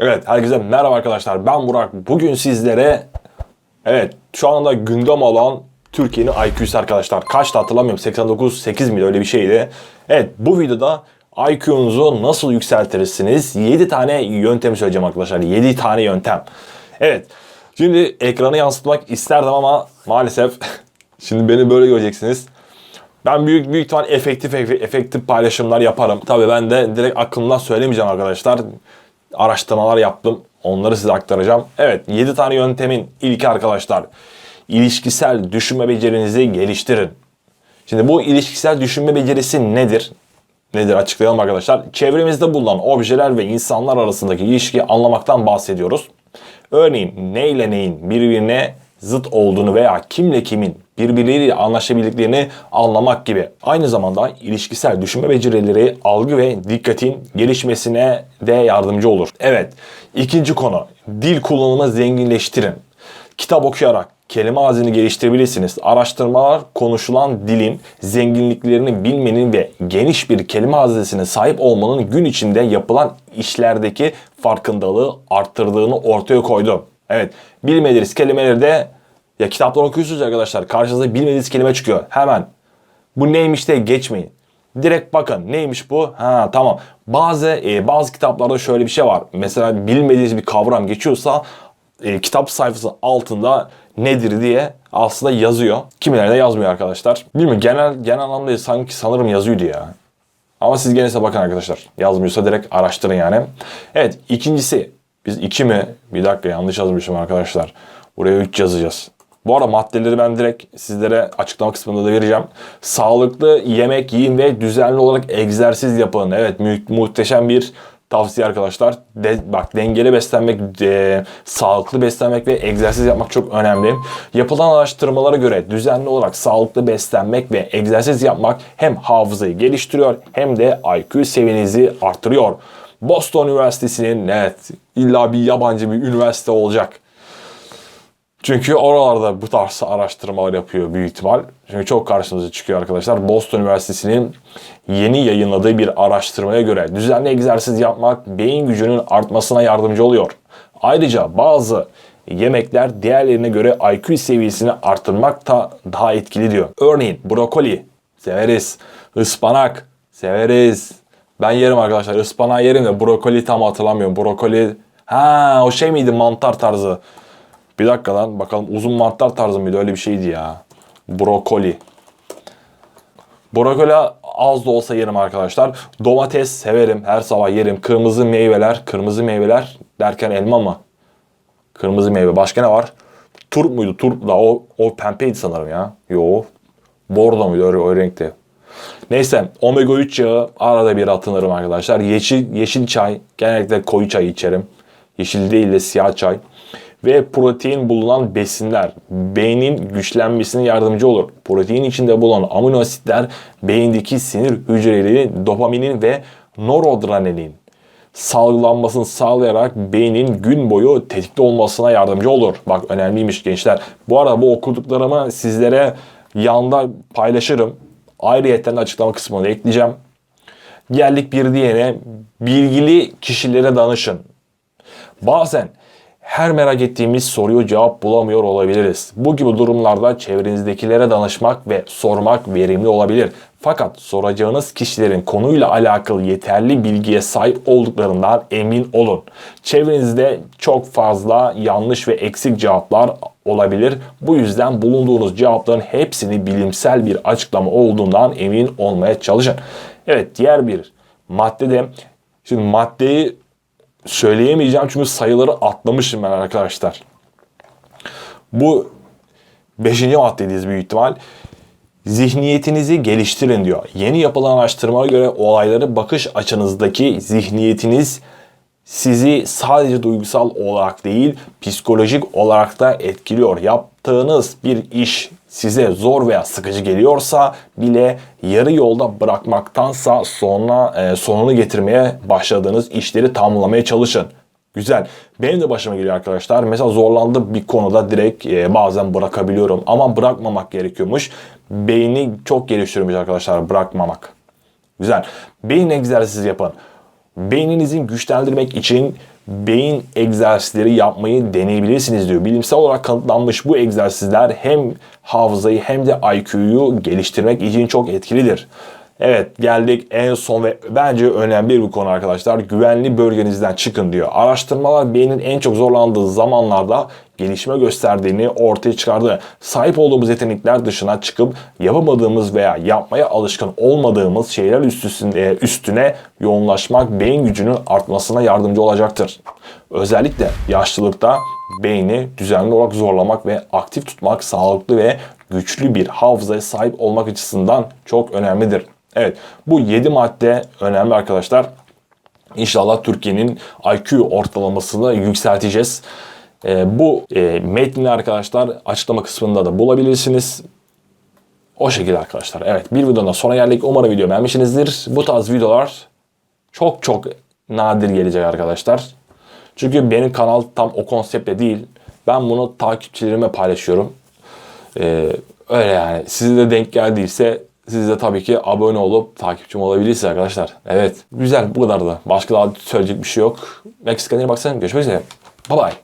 Evet, herkese merhaba arkadaşlar. Ben Burak. Bugün sizlere evet şu anda gündem olan Türkiye'nin IQ'su arkadaşlar. Kaçtı hatırlamıyorum. 89 8 miydi öyle bir şeydi. Evet, bu videoda IQ'nuzu nasıl yükseltirsiniz? 7 tane yöntem söyleyeceğim arkadaşlar. 7 tane yöntem. Evet. Şimdi ekranı yansıtmak isterdim ama maalesef şimdi beni böyle göreceksiniz. Ben büyük büyük ihtimal efektif efektif paylaşımlar yaparım. Tabii ben de direkt aklımdan söylemeyeceğim arkadaşlar. Araştırmalar yaptım. Onları size aktaracağım. Evet 7 tane yöntemin ilki arkadaşlar. İlişkisel düşünme becerinizi geliştirin. Şimdi bu ilişkisel düşünme becerisi nedir? Nedir açıklayalım arkadaşlar. Çevremizde bulunan objeler ve insanlar arasındaki ilişkiyi anlamaktan bahsediyoruz. Örneğin ne ile neyin birbirine zıt olduğunu veya kimle kimin birbirleriyle anlaşabildiklerini anlamak gibi. Aynı zamanda ilişkisel düşünme becerileri algı ve dikkatin gelişmesine de yardımcı olur. Evet, ikinci konu dil kullanımı zenginleştirin. Kitap okuyarak kelime hazini geliştirebilirsiniz. Araştırmalar konuşulan dilin zenginliklerini bilmenin ve geniş bir kelime hazinesine sahip olmanın gün içinde yapılan işlerdeki farkındalığı arttırdığını ortaya koydu. Evet, bilmediğiniz kelimeleri de ya kitaplar okuyorsunuz arkadaşlar. Karşınıza bilmediğiniz kelime çıkıyor. Hemen bu neymiş de geçmeyin. Direkt bakın neymiş bu? Ha tamam. Bazı e, bazı kitaplarda şöyle bir şey var. Mesela bilmediğiniz bir kavram geçiyorsa e, kitap sayfası altında nedir diye aslında yazıyor. Kimilerinde yazmıyor arkadaşlar. Bilmiyorum genel genel anlamda sanki sanırım yazıyordu ya. Ama siz gene bakın arkadaşlar. Yazmıyorsa direkt araştırın yani. Evet ikincisi biz iki mi? Bir dakika yanlış yazmışım arkadaşlar. Buraya 3 yazacağız. Bu arada maddeleri ben direkt sizlere açıklama kısmında da vereceğim. Sağlıklı yemek yiyin ve düzenli olarak egzersiz yapın. Evet mu- muhteşem bir tavsiye arkadaşlar. De, bak dengeli beslenmek, de, sağlıklı beslenmek ve egzersiz yapmak çok önemli. Yapılan araştırmalara göre düzenli olarak sağlıklı beslenmek ve egzersiz yapmak hem hafızayı geliştiriyor hem de IQ seviyenizi artırıyor. Boston Üniversitesi'nin evet illa bir yabancı bir üniversite olacak. Çünkü oralarda bu tarz araştırmalar yapıyor büyük ihtimal. Çünkü çok karşımıza çıkıyor arkadaşlar. Boston Üniversitesi'nin yeni yayınladığı bir araştırmaya göre düzenli egzersiz yapmak beyin gücünün artmasına yardımcı oluyor. Ayrıca bazı yemekler diğerlerine göre IQ seviyesini artırmak da daha etkili diyor. Örneğin brokoli severiz, ıspanak severiz. Ben yerim arkadaşlar ıspanağı yerim de brokoli tam hatırlamıyorum. Brokoli ha o şey miydi mantar tarzı. Bir dakika lan bakalım uzun mantar tarzı mıydı öyle bir şeydi ya. Brokoli. Brokoli az da olsa yerim arkadaşlar. Domates severim her sabah yerim. Kırmızı meyveler, kırmızı meyveler derken elma mı? Kırmızı meyve. Başka ne var? Turp muydu? Turp da o, o pembeydi sanırım ya. Yo. Bordo muydu? Öyle o renkte. Neyse omega 3 yağı arada bir atınırım arkadaşlar. Yeşil, yeşil çay genellikle koyu çay içerim. Yeşil değil de siyah çay. Ve protein bulunan besinler beynin güçlenmesine yardımcı olur. Protein içinde bulunan amino asitler beyindeki sinir hücreleri dopaminin ve noradrenalin salgılanmasını sağlayarak beynin gün boyu tetikte olmasına yardımcı olur. Bak önemliymiş gençler. Bu arada bu okuduklarımı sizlere yanda paylaşırım. Ayrıyetten de açıklama kısmına ekleyeceğim. Geldik bir diğerine bilgili kişilere danışın. Bazen her merak ettiğimiz soruyu cevap bulamıyor olabiliriz. Bu gibi durumlarda çevrenizdekilere danışmak ve sormak verimli olabilir. Fakat soracağınız kişilerin konuyla alakalı yeterli bilgiye sahip olduklarından emin olun. Çevrenizde çok fazla yanlış ve eksik cevaplar olabilir. Bu yüzden bulunduğunuz cevapların hepsini bilimsel bir açıklama olduğundan emin olmaya çalışın. Evet diğer bir maddede şimdi maddeyi söyleyemeyeceğim çünkü sayıları atlamışım ben arkadaşlar. Bu 5. maddedeyiz büyük ihtimal. Zihniyetinizi geliştirin diyor. Yeni yapılan araştırmalara göre olayları bakış açınızdaki zihniyetiniz sizi sadece duygusal olarak değil psikolojik olarak da etkiliyor. Yaptığınız bir iş size zor veya sıkıcı geliyorsa bile yarı yolda bırakmaktansa sonra e, sonunu getirmeye başladığınız işleri tamamlamaya çalışın. Güzel. Benim de başıma geliyor arkadaşlar. Mesela zorlandığım bir konuda direkt e, bazen bırakabiliyorum. Ama bırakmamak gerekiyormuş. Beyni çok geliştiriyormuş arkadaşlar bırakmamak. Güzel. Beyin egzersizi yapın. Beyninizin güçlendirmek için beyin egzersizleri yapmayı deneyebilirsiniz diyor. Bilimsel olarak kanıtlanmış bu egzersizler hem hafızayı hem de IQ'yu geliştirmek için çok etkilidir. Evet geldik en son ve bence önemli bir konu arkadaşlar. Güvenli bölgenizden çıkın diyor. Araştırmalar beynin en çok zorlandığı zamanlarda gelişme gösterdiğini ortaya çıkardı. Sahip olduğumuz yetenekler dışına çıkıp yapamadığımız veya yapmaya alışkın olmadığımız şeyler üstüne, üstüne yoğunlaşmak beyin gücünün artmasına yardımcı olacaktır. Özellikle yaşlılıkta beyni düzenli olarak zorlamak ve aktif tutmak sağlıklı ve güçlü bir hafızaya sahip olmak açısından çok önemlidir. Evet bu 7 madde önemli arkadaşlar. İnşallah Türkiye'nin IQ ortalamasını yükselteceğiz. Ee, bu e, metni arkadaşlar açıklama kısmında da bulabilirsiniz. O şekilde arkadaşlar. Evet bir videonun sonra geldik. Umarım video beğenmişsinizdir. Bu tarz videolar çok çok nadir gelecek arkadaşlar. Çünkü benim kanal tam o konseptle değil. Ben bunu takipçilerime paylaşıyorum. Ee, öyle yani. Size de denk geldiyse siz de tabii ki abone olup takipçim olabilirsiniz arkadaşlar. Evet. Güzel bu kadar da. Başka daha söyleyecek bir şey yok. Meksika'ya baksana. Görüşmek üzere. Bye bye.